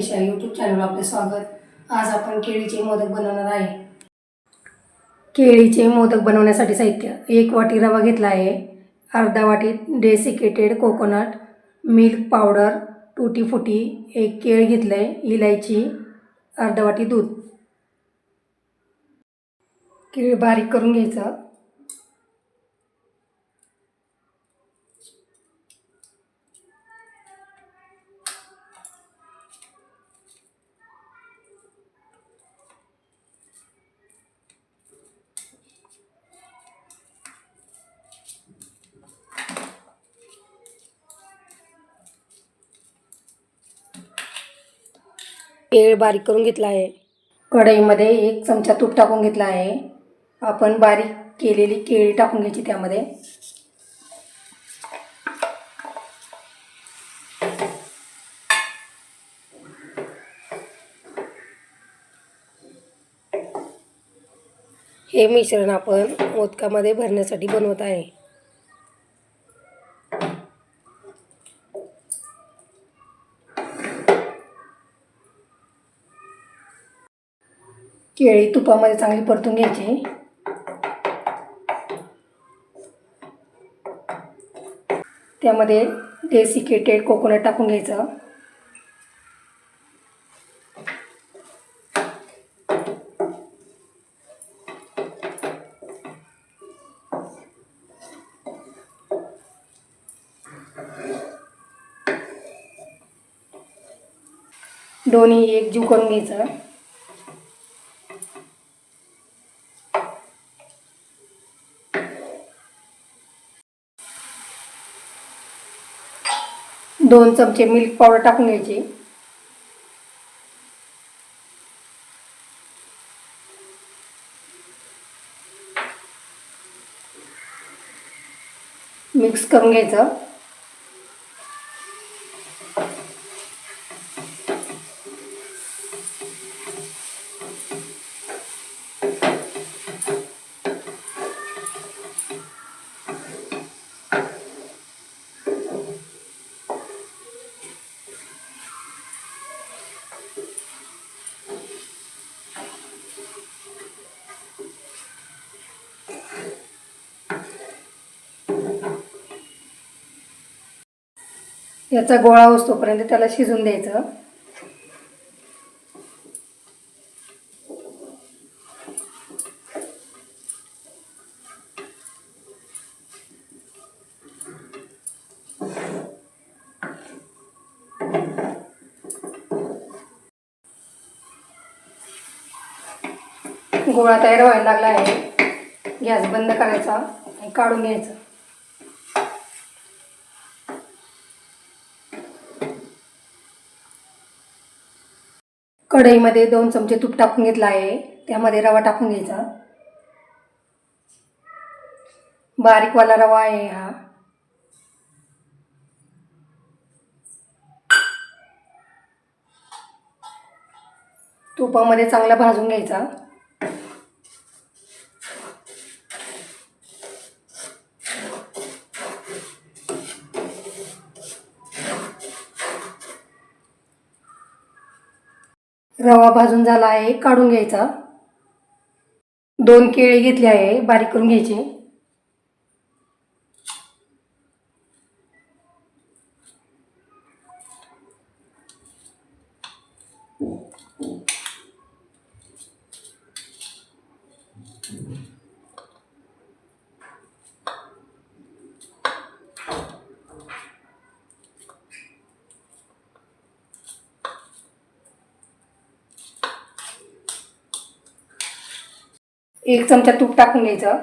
केळीच्या YouTube channel आपले स्वागत. आज आपण केळीचे मोदक बनवणार आहे. केळीचे मोदक बनवण्यासाठी साहित्य. एक वाटी रवा घेतला आहे. अर्धा वाटी डेसिकेटेड कोकोनट मिल्क पावडर टुटी फुटी एक केळ घेतलं आहे इलायची अर्धा वाटी दूध. केळ बारीक करून घ्यायचं. केळ बारीक करून घेतला आहे. कढईमध्ये एक चमचा तूप टाकून घेतला आहे. आपण बारीक केलेली केळी टाकून घ्यायची त्यामध्ये. हे मिश्रण आपण मोदकामध्ये भरण्यासाठी बनवत आहे. केळी तुपामध्ये चांगली परतून घ्यायची. त्यामध्ये डेसिकेटेड कोकोनट टाकून घ्यायचं. दोन्ही एकजीव करून घ्यायचं. दोन चमचे मिल्क पावडर टाकून घ्यायची. मिक्स करून घ्यायचं. याचा गोळा असतोपर्यंत त्याला शिजून द्यायचं. गोळा तयार व्हायला लागला आहे. गॅस बंद करायचा आणि काढून घ्यायचं. कढईमध्ये दोन चमचे तूप टाकून घेतलं आहे. त्यामध्ये रवा टाकून घ्यायचा. बारीकवाला रवा आहे हा. तुपामध्ये चांगला भाजून घ्यायचा. रवा भाजून झाला आहे काढून घ्यायचा. दोन केळी घेतली आहे बारीक करून घ्यायचे. एक चमचा तूप टाकून घ्यायचं.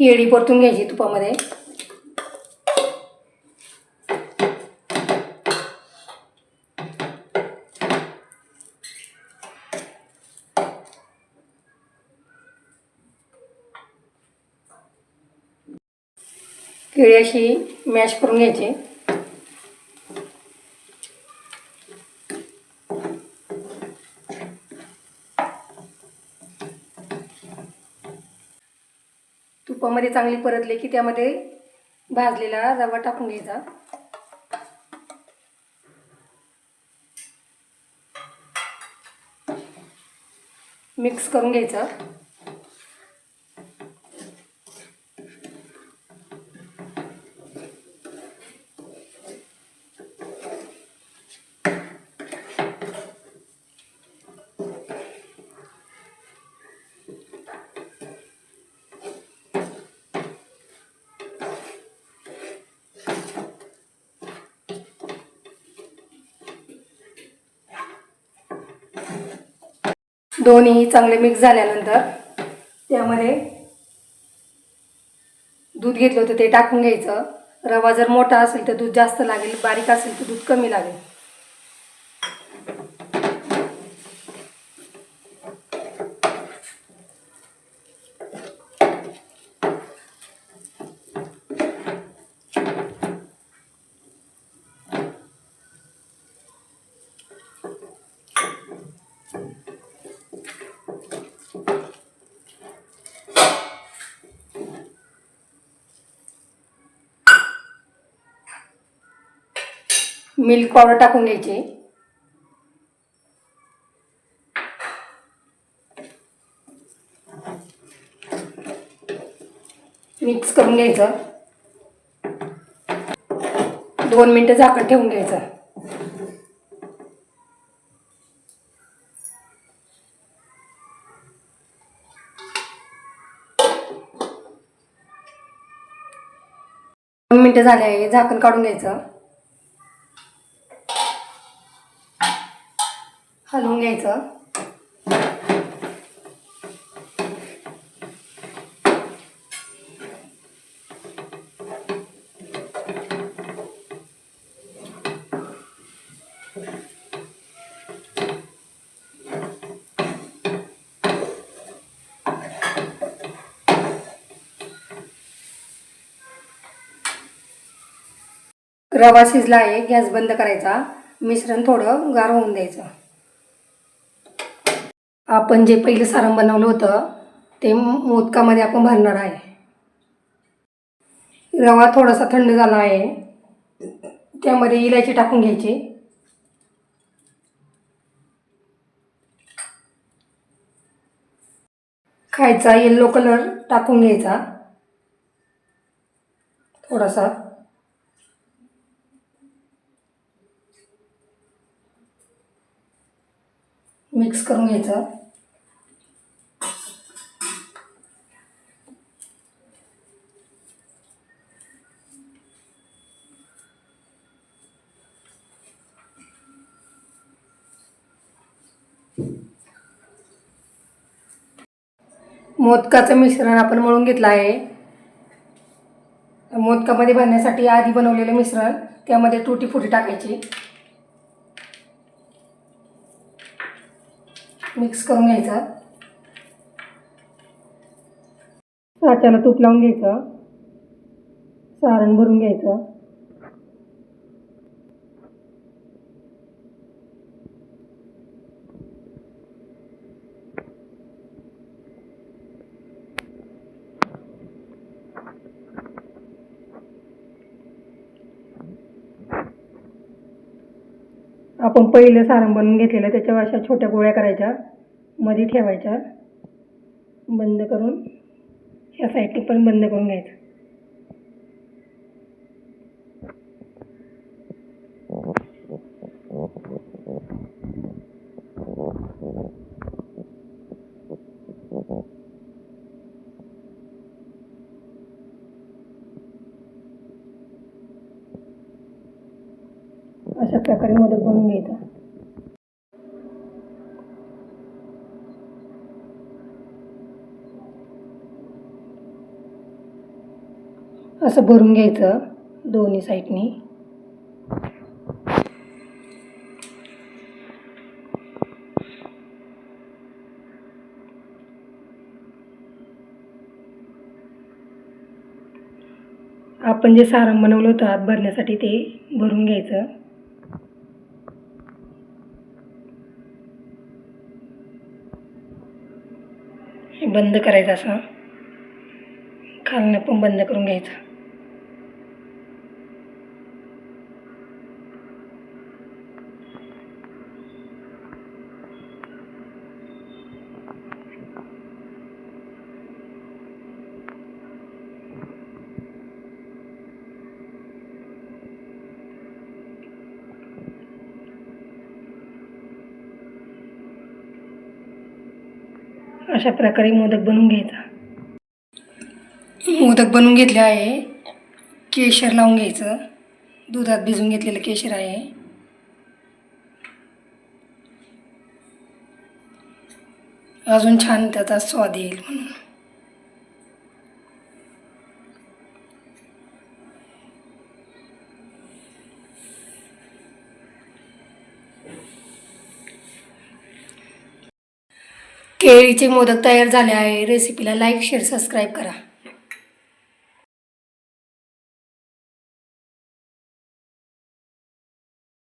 केळी परतून घ्यायची तुपामध्ये. केळी अशी मॅश करून घ्यायचे. तुपामध्ये चांगली परतले की त्यामध्ये भाजलेला रवा टाकून घ्यायचा. मिक्स करून घ्यायचं. दोन्ही चांगले मिक्स झाल्यानंतर त्यामध्ये दूध घेतलं होतं ते टाकून घ्यायचं. रवा जर मोठा असेल तर दूध जास्त लागेल बारीक असेल तर दूध कमी लागेल. मिल्क पावडर टाकून घ्यायची. मिक्स करून घ्यायचं. दोन मिनटं झाकण ठेवून घ्यायचं. दोन मिनटं झाले आहे झाकण काढून घ्यायचं. हलवून घ्यायचं. रवा शिजला आहे गॅस बंद करायचा. मिश्रण थोडं गार होऊन द्यायचं. आपण जे पहिलं सारण बनवलं होतं ते मोदकामध्ये आपण भरणार आहे. रवा थोडासा थंड झाला आहे. त्यामध्ये इलायची टाकून घ्यायची. खायचा येल्लो कलर टाकून घ्यायचा. थोडासा. मिक्स करून घ्यायचं. मोदकाचं मिश्रण आपण मळून घेतलं आहे. मोदकामध्ये भरण्यासाठी आधी बनवलेलं मिश्रण त्यामध्ये तुटी फुटी टाकायची. मिक्स करून घ्यायचं. साच्याला तूप लावून घ्यायचं. सारण भरून घ्यायचं. आपण पहिलं सारण बनवून घेतलेलं त्याच्यावर अशा छोट्या गोळ्या करायच्या. मध्ये ठेवायच्या. बंद करून ह्या साईडने पण बंद करून घ्यायचं. अशा प्रकारे मोदक बनवून घ्यायचा असं भरून घ्यायचं दोन्ही साईडनी. आपण जे सारण बनवलं होतं हात भरण्यासाठी ते भरून घ्यायचं हे बंद करायचं असं. खालनं पण बंद करून घ्यायचा. अशा प्रकारे मोदक बनवून घ्यायचा. मोदक बनवून घेतले आहे. केशर लावून घ्यायचं. दुधात भिजून घेतलेलं केशर आहे. अजून छान त्याचा स्वाद येईल म्हणून. केळीचे मोदक तयार झाले आहे. रेसिपीला लाईक शेअर सबस्क्राईब करा.